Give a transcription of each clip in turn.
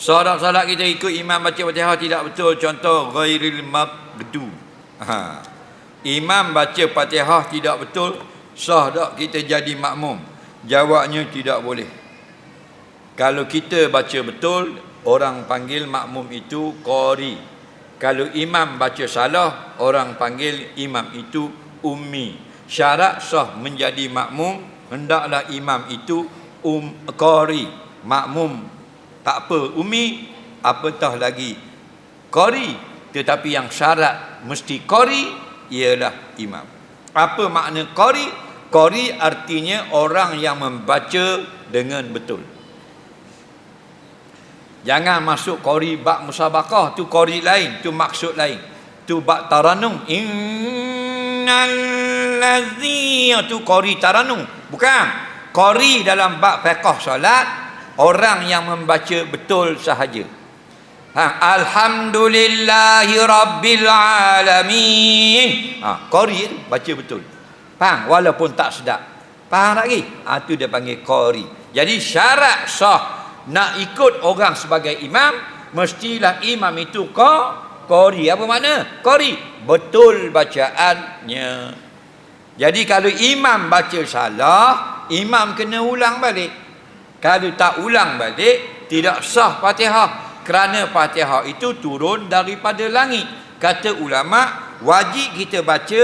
Solat-solat kita ikut imam baca Fatihah tidak betul. Contoh ghairil maqdu. Ha. Imam baca Fatihah tidak betul, sah tak kita jadi makmum? Jawabnya tidak boleh. Kalau kita baca betul, orang panggil makmum itu qari. Kalau imam baca salah, orang panggil imam itu ummi. Syarat sah menjadi makmum, hendaklah imam itu um qari. Makmum tak apa ummi, apatah lagi qari. Tetapi yang syarat mesti qari ialah imam. Apa makna qari? Qari artinya orang yang membaca dengan betul. Jangan masuk qari bab musabaqah tu qari lain, tu maksud lain. Tu bab taranum. Innal ladzi tu qari taranum. Bukan. Qari dalam bab fiqh solat orang yang membaca betul sahaja. Ha, Alhamdulillahi Rabbil Alamin. Ha, qari baca betul. Faham? Walaupun tak sedap. Faham lagi? Ha, itu dia panggil qari. Jadi syarat sah nak ikut orang sebagai imam, mestilah imam itu qari. Apa makna? Qari. Betul bacaannya. Jadi kalau imam baca salah, imam kena ulang balik. Kalau tak ulang balik, tidak sah Fatihah kerana Fatihah itu turun daripada langit. Kata ulama, wajib kita baca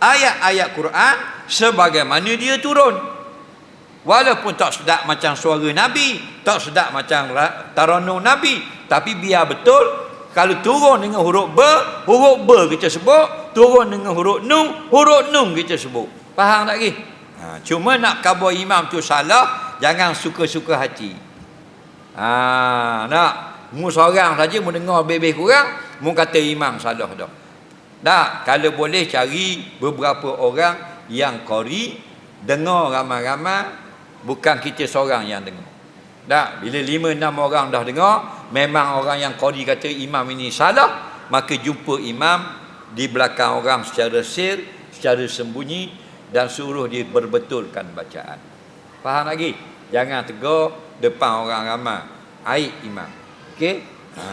ayat-ayat Quran sebagaimana dia turun. Walaupun tak sedap macam suara Nabi, tak sedap macam taranum Nabi, tapi biar betul kalau turun dengan huruf B, huruf B kita sebut, turun dengan huruf Nun, huruf Nun kita sebut. Faham tak lagi? Ha, cuma nak khabar imam tu salah, jangan suka-suka hati. Ha, nak? Mu seorang saja mu dengar bebek kurang mu kata imam salah dah. Tak kalau boleh cari beberapa orang yang qari dengar ramai-ramai bukan kita seorang yang dengar. Tak bila lima enam orang dah dengar memang orang yang qari kata imam ini salah maka jumpa imam di belakang orang secara sir secara sembunyi dan suruh dia berbetulkan bacaan faham lagi jangan tegur depan orang ramai aib imam Okey? Ha.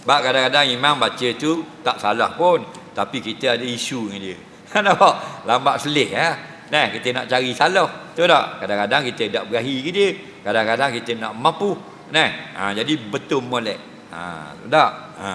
Sebab kadang-kadang imam baca tu tak salah pun. Tapi kita ada isu dengan dia. Nampak? Lambat selih. Ha? Nah, kita nak cari salah. Betul tak? Kadang-kadang kita tak berahi ke dia. Kadang-kadang kita nak mampu. Nah, ha, jadi betul molek. Ha, tak? Ha.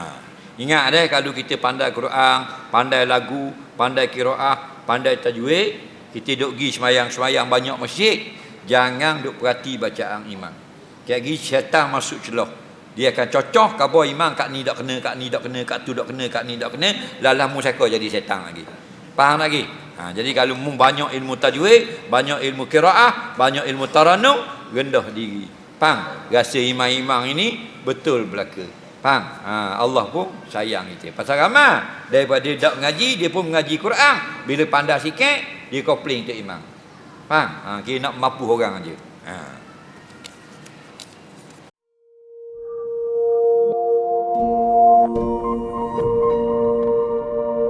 Ingat deh kalau kita pandai Quran, pandai lagu, pandai kiraah, pandai tajwid, kita duk pergi semayang-semayang banyak masjid, jangan duk perhati bacaan imam. Kayak gini syaitan masuk celah. Dia akan cocok khabar imam kat ni tak kena, kat ni tak kena, kat tu tak kena, kat ni tak kena. Lalah mu saka jadi syaitan lagi. Faham lagi? Ha, jadi kalau mu banyak ilmu tajwid, banyak ilmu kiraah, banyak ilmu taranum, rendah diri. Faham? Rasa imam-imam ini betul belaka. Faham? Ha, Allah pun sayang kita. Pasal ramai daripada tak mengaji, dia pun mengaji Quran. Bila pandai sikit, dia kopling untuk imam. Faham? Ha, kita nak mampu orang aja. Ha.